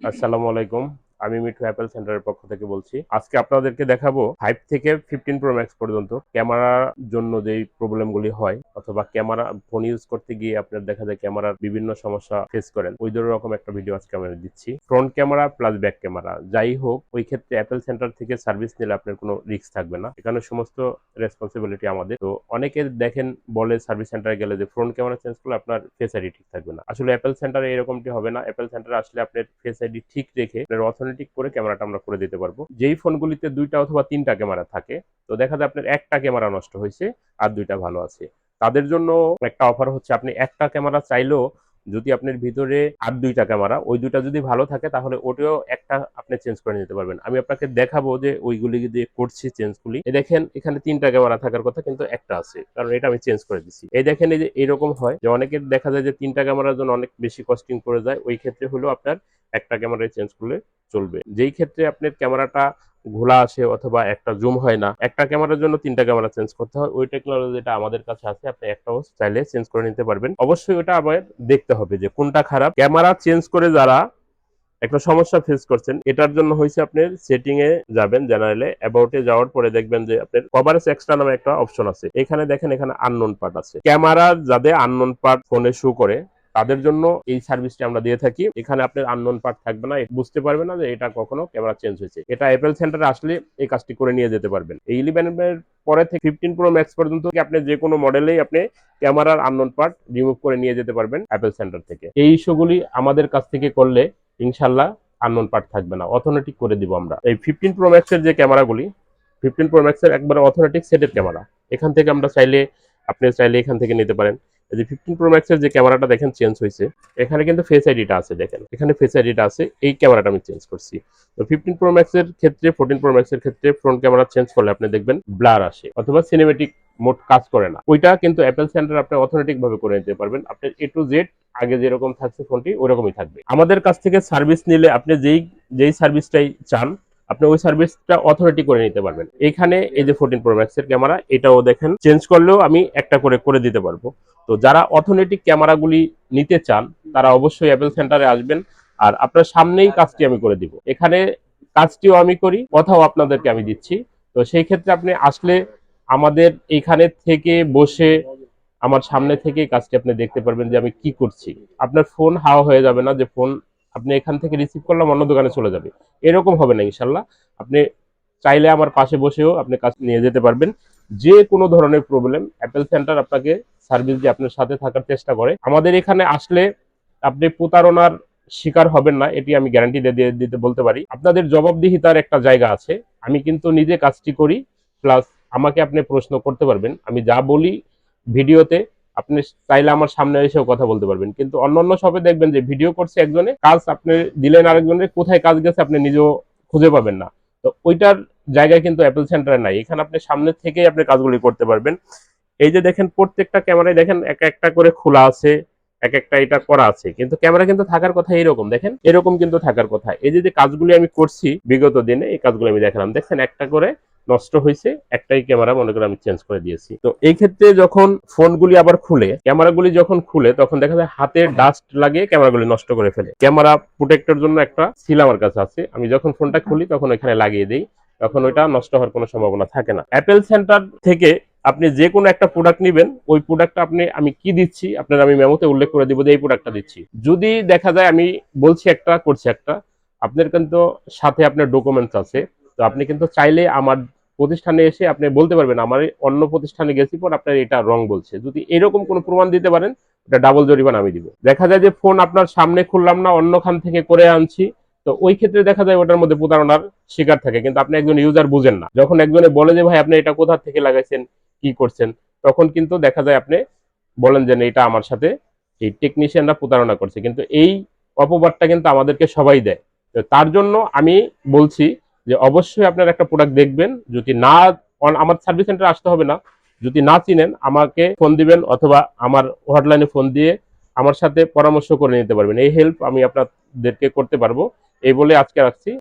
আসসালামু আলাইকুম। আমি মিঠু অ্যাপেল সেন্টারের পক্ষ থেকে বলছি। আজকে আপনাদেরকে দেখাবো ফাইভ থেকে ফিফটিন প্রো ম্যাক্স পর্যন্ত ক্যামেরার জন্য যেই প্রবলেমগুলি হয় অথবা ক্যামেরা, ফোন ইউজ করতে গিয়ে আপনার দেখা যায় ক্যামেরার বিভিন্ন সমস্যা ফেস করেন। ওই ধরনের রকম একটা ভিডিও আজকে আমি দিচ্ছি। Front camera plus back camera যাই হোক, ওই ক্ষেত্রে অ্যাপেল সেন্টার থেকে সার্ভিস নিলে আপনার কোনো রিস্ক থাকবে না। এখানে সমস্ত রেসপন্সিবিলিটি আমাদের। তো অনেকে দেখেন বলে সার্ভিস সেন্টারে গেলে যে ফ্রন্ট ক্যামেরা চেঞ্জ করলে আপনার ফেস আইডি ঠিক থাকবে না। আসলে অ্যাপেল সেন্টারে এরকমটি হবে না। অ্যাপেল সেন্টারে আসলে আপনার ফেস আইডি ঠিক রেখে আপনার অথেন্টিক করে ক্যামেরাটা আমরা করে দিতে পারব। যেই ফোনগুলিতে দুইটা অথবা তিনটা ক্যামেরা থাকে, তো দেখা যায় আপনার একটা ক্যামেরা নষ্ট হয়েছে আর দুইটা ভালো আছে। তাদের জন্য একটা অফার হচ্ছে, আপনি একটা ক্যামেরা চাইলেও যদি আপনার ভিতরে আর দুইটা ক্যামেরা, ওই দুইটা যদি ভালো থাকে তাহলে ওটাও একটা আপনি চেঞ্জ করে নিতে পারবেন। আমি আপনাকে দেখাবো যে ওইগুলি দিয়ে করছি চেঞ্জগুলি এই দেখেন, এখানে তিনটা ক্যামেরা থাকার কথা কিন্তু একটা আছে, কারণ এটা আমি চেঞ্জ করে দিছি। এই দেখেন, এই যে এরকম হয় যে অনেকের দেখা যায় যে তিনটা ক্যামেরার জন্য অনেক বেশি কস্টিং করে যায়, ওই ক্ষেত্রে হলো আপনার একটা ক্যামেরায় চেঞ্জ করলে চলবে। যেই ক্ষেত্রে আপনার ক্যামেরাটা ঘোলা আসে অথবা একটা জুম হয় না, একটা ক্যামেরার জন্য তিনটা ক্যামেরা চেঞ্জ করতে হয়। ওই টেকনোলজিটা আমাদের কাছে আছে, আপনি একটাও চাইলে চেঞ্জ করে নিতে পারবেন। অবশ্যই ওটা আবার দেখতে হবে যে কোনটা খারাপ। ক্যামেরা চেঞ্জ করে যারা একটা সমস্যা ফেস করছেন, এটার জন্য হয়েছে আপনি সেটিং এ যাবেন জেনারেলে অ্যাবাউটে যাওয়ার পরে দেখবেন যে আপনার কভারেজ এক্সট্রা নামে একটা অপশন আছে। এখানে দেখেন এখানে আননোন পার্ট আছে। ক্যামেরা যাদের আননোন পার্ট ফোনে শো করে তাদের জন্য এই সার্ভিসটি আমরা দিয়ে থাকি। এখানে আপনার আননোন পার্ট থাকবে না বুঝতে পারবে না যে এটা কখনো ক্যামেরা চেঞ্জ হয়েছে। এটা অ্যাপেল সেন্টারে আসলে এই কাজটি করে নিয়ে যেতে পারবেন। এই ইলেভেনের পরে থেকে ফিফটিন প্রো ম্যাক্স পর্যন্ত আপনি যে কোনো মডেলেই আপনি ক্যামেরার আননোন পার্ট রিমুভ করে নিয়ে যেতে পারবেন অ্যাপেল সেন্টার থেকে। এই ইস্যুগুলি আমাদের কাছ থেকে করলে ইনশাল্লাহ আননোন পার্ট থাকবে না। অথোনেটিক করে দিব আমরা। এই ফিফটিন প্রো ম্যাক্সের যে ক্যামেরাগুলি ফিফটিন প্রো ম্যাক্সের একবারে অথোনেটিক সেটের ক্যামেরা এখান থেকে আমরা চাইলে, আপনি চাইলে এখান থেকে নিতে পারেন। এই যে ফিফটিন প্রো ম্যাক্সের যে ক্যামেরাটা দেখেন চেঞ্জ হয়েছে, এখানে কিন্তু ফেস আইডিটা আছে দেখেন। এখানে ফেস আইডিটা আছে, এই ক্যামেরাটা আমি চেঞ্জ করছি। তো ফিফটিন প্রো ম্যাক্সের ক্ষেত্রে ফোরটিন প্রো ম্যাক্সের ক্ষেত্রে ফ্রন্ট ক্যামেরা চেঞ্জ করলে আপনি দেখবেন ব্লার আসে, অথবা সিনেমেটিক মোড কাজ করে না। ওইটা কিন্তু অ্যাপেল সেন্টার আপনি অথেন্টিক ভাবে করে নিতে পারবেন। আপনার এ টু জেড আগে যেরকম থাকছে ফোনটি ওইরকমই থাকবে। আমাদের কাছ থেকে সার্ভিস নিলে আপনি যেই যেই সার্ভিসটাই চান আপনি ওই সার্ভিসটা অথরিটি করে নিতে পারবেন। এখানে এই যে ফোরটিন প্রো ম্যাক্সের ক্যামেরা এটাও দেখেন। চেঞ্জ করলেও আমি একটা করে করে দিতে পারব। তো যারা অথেন্টিক ক্যামেরাগুলি নিতে চান, তারা অবশ্যই অ্যাপেল সেন্টারে আসবেন। আর আপনার সামনেই কাজটি আমি করে দিব। এখানে কাজটিও আমি করি, কথাও আপনাদেরকে আমি দিচ্ছি। তো সেই ক্ষেত্রে আপনি আসলে আমাদের এখানে থেকে বসে, আমার সামনে থেকে কাজটি আপনি দেখতে পারবেন যে আমি কি করছি। আপনার ফোন হাওয়া হয়ে যাবে না যে ফোন আপনি এখান থেকে রিসিভ করলাম, অন্য দোকানে চলে যাবে। এরকম হবে না ইনশাল্লাহ আপনি চাইলে আমার পাশে বসেও আপনি কাজ নিয়ে যেতে পারবেন। যে কোনো ধরনের প্রবলেম অ্যাপেল সেন্টার আপনাকে সার্ভিস দিয়ে আপনার সাথে থাকার চেষ্টা করে। আমাদের এখানে আসলে আপনি প্রতারণার শিকার হবেন না, এটি আমি গ্যারান্টি দিয়ে দিতে বলতে পারি। আপনাদের জবাবদিহিতার একটা জায়গা আছে। আমি কিন্তু নিজে কাজটি করি প্লাস আমাকে আপনি প্রশ্ন করতে পারবেন। আমি যা বলি ভিডিওতে আপনি চাইলে আমার সামনে এসেও কথা বলতে পারবেন। কিন্তু অন্যান্য সবে দেখবেন যে ভিডিও করছে একজনে, কাজ আপনি দিলেন আরেকজনের কোথায় কাজ গেছে আপনি নিজেও খুঁজে পাবেন না। তো ওইটার জায়গায় কিন্তু অ্যাপেল সেন্টারে নাই। এখানে আপনি সামনে থেকেই আপনি কাজগুলি করতে পারবেন। এই যে দেখেন, প্রত্যেকটা ক্যামেরায় দেখেন, এক একটা করে খোলা আছে, এক একটা এটা করা আছে। কিন্তু ক্যামেরা কিন্তু থাকার কথা এরকম, দেখেন? এরকম কিন্তু থাকার কথা। এই যে যে কাজগুলি আমি করছি বিগত দিনে, এই কাজগুলো আমি দেখালাম। দেখেন, একটা করে নষ্ট হয়েছে, একটাই ক্যামেরা মনে করে আমি চেঞ্জ করে দিয়েছি। তো এই ক্ষেত্রে যখন ফোনগুলি আবার খুলে ক্যামেরাগুলি যখন খুলে, তখন দেখা যায় হাতে ডাস্ট লাগিয়ে ক্যামেরাগুলি নষ্ট করে ফেলে। ক্যামেরা প্রোটেক্টর জন্য একটা সিল আমার কাছে আছে। আমি যখন ফোনটা খুলি, তখন এখানে লাগিয়ে দিই। তখন ওইটা নষ্ট হওয়ার কোনো সম্ভাবনা থাকে না। অ্যাপেল সেন্টার থেকে আপনি যে কোনো একটা প্রোডাক্ট নেবেন, ওই প্রোডাক্টটা আপনি, আমি কি দিচ্ছি, আপনার আমি মেমোতে উল্লেখ করে দিব যে এই প্রোডাক্টটা দিচ্ছি। যদি দেখা যায় আমি বলছি একটা, করছি একটা, আপনার কিন্তু সাথে আপনার ডকুমেন্টস আছে। তো আপনি কিন্তু চাইলে আমার প্রতিষ্ঠানে এসে আপনি বলতে পারবেন, আমার অন্য প্রতিষ্ঠানে গেছি পর আপনার এটা রং বলছে। যদি এরকম কোনো প্রমাণ দিতে পারেন এটা ডাবল জরিমানা আমি দিব। দেখা যায় যে ফোন আপনার সামনে খুললাম না, অন্যখান থেকে করে আনছি, তো ওই ক্ষেত্রে দেখা যায় ওটার মধ্যে প্রতারণার শিকার থাকে, কিন্তু আপনি একজন ইউজার বুঝেন না। যখন একজনে বলে যে, ভাই, আপনি এটা কোথা থেকে লাগাইছেন? কি করছেন? তখন কিন্তু দেখা যায় আপনি বলেন যে এটা আমার সাথে এই টেকনিশিয়ানরা প্রতারণা করছে। কিন্তু এই অপবাদটা কিন্তু আমাদেরকে সবাই দেয়। তো তার জন্য আমি বলছি যে অবশ্যই আপনার একটা প্রোডাক্ট দেখবেন, যদি না আমার সার্ভিস সেন্টারে আসতে হবে না, যদি না চিনেন, আমাকে ফোন দিবেন অথবা আমার হটলাইনে ফোন দিয়ে আমার সাথে পরামর্শ করে নিতে পারবেন। এই হেল্প আমি আপনাদেরকে করতে পারব। এই বলে আজকে রাখছি।